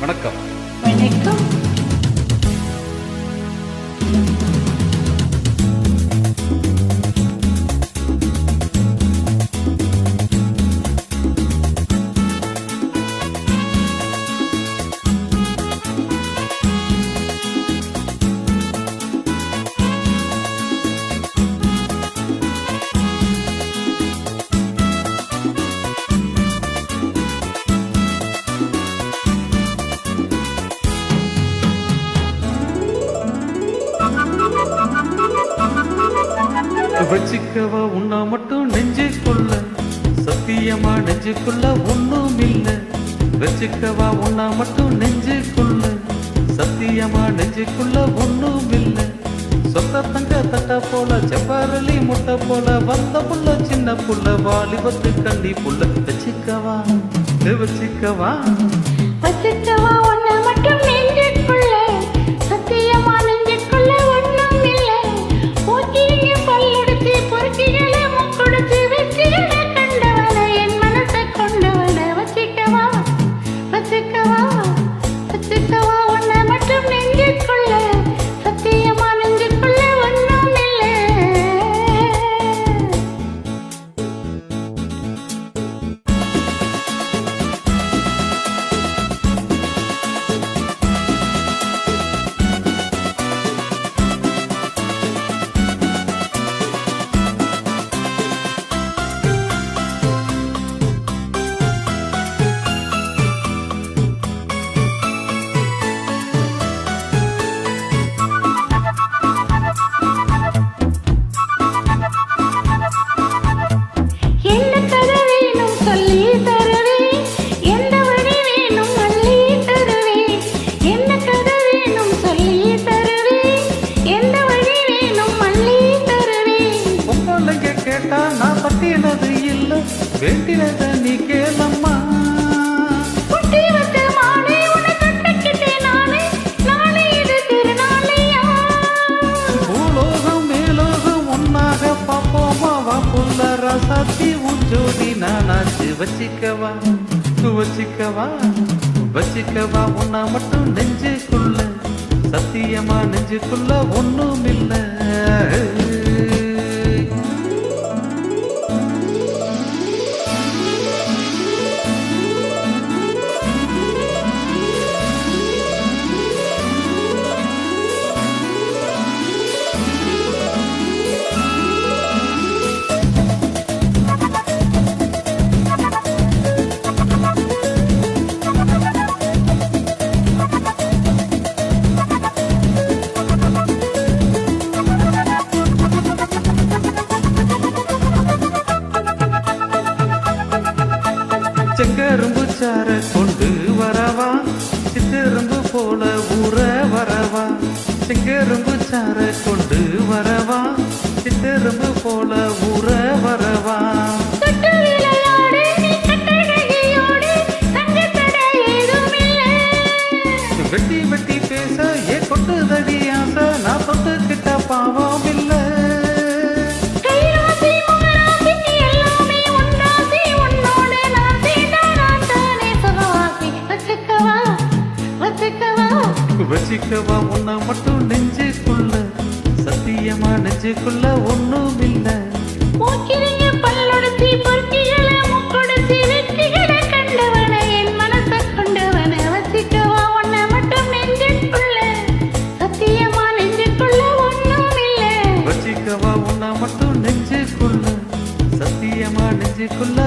வணக்கம். வணக்கம். வச்சுக்கவா உன்னா மட்டும் நெஞ்சுக்குள்ள சத்தியமா நெஞ்சுக்குள்ள ஒண்ணும் இல்ல வச்சுக்கவா உன்னா மட்டும் நெஞ்சுக்குள்ள சத்தியமா நெஞ்சுக்குள்ள ஒண்ணும் இல்ல சொத்த தங்க தட்ட போல செப்பாரளி முட்டை போல வந்த புள்ள சின்ன புள்ள வாலிபத்து கண்டி புள்ள. வச்சுக்கவா வச்சுக்கவா வச்சுக்கவா உன்னை மட்டும் வா புள்ள ரசாத்தி உஞ்சோடி நானாச்சு வச்சிக்கவா வச்சிக்கவா வச்சிக்கவா உன்னா மட்டும் நெஞ்சுக்குள்ள சத்தியமா நெஞ்சுக்குள்ள ஒண்ணும் இல்ல சிங்கரும்பு சார கொண்டு வரவா? சித்தரும்பு போல ஊற வரவா? வச்சிக்கவா உன்னை மட்டும் நெஞ்சுக்குள்ள சத்தியமா நெஞ்சுக்குள்ள ஒண்ணும் இல்ல வச்சுக்கவா உன்னை மட்டும் நெஞ்சுக்குள்ள சத்தியமா நெஞ்சுக்குள்ள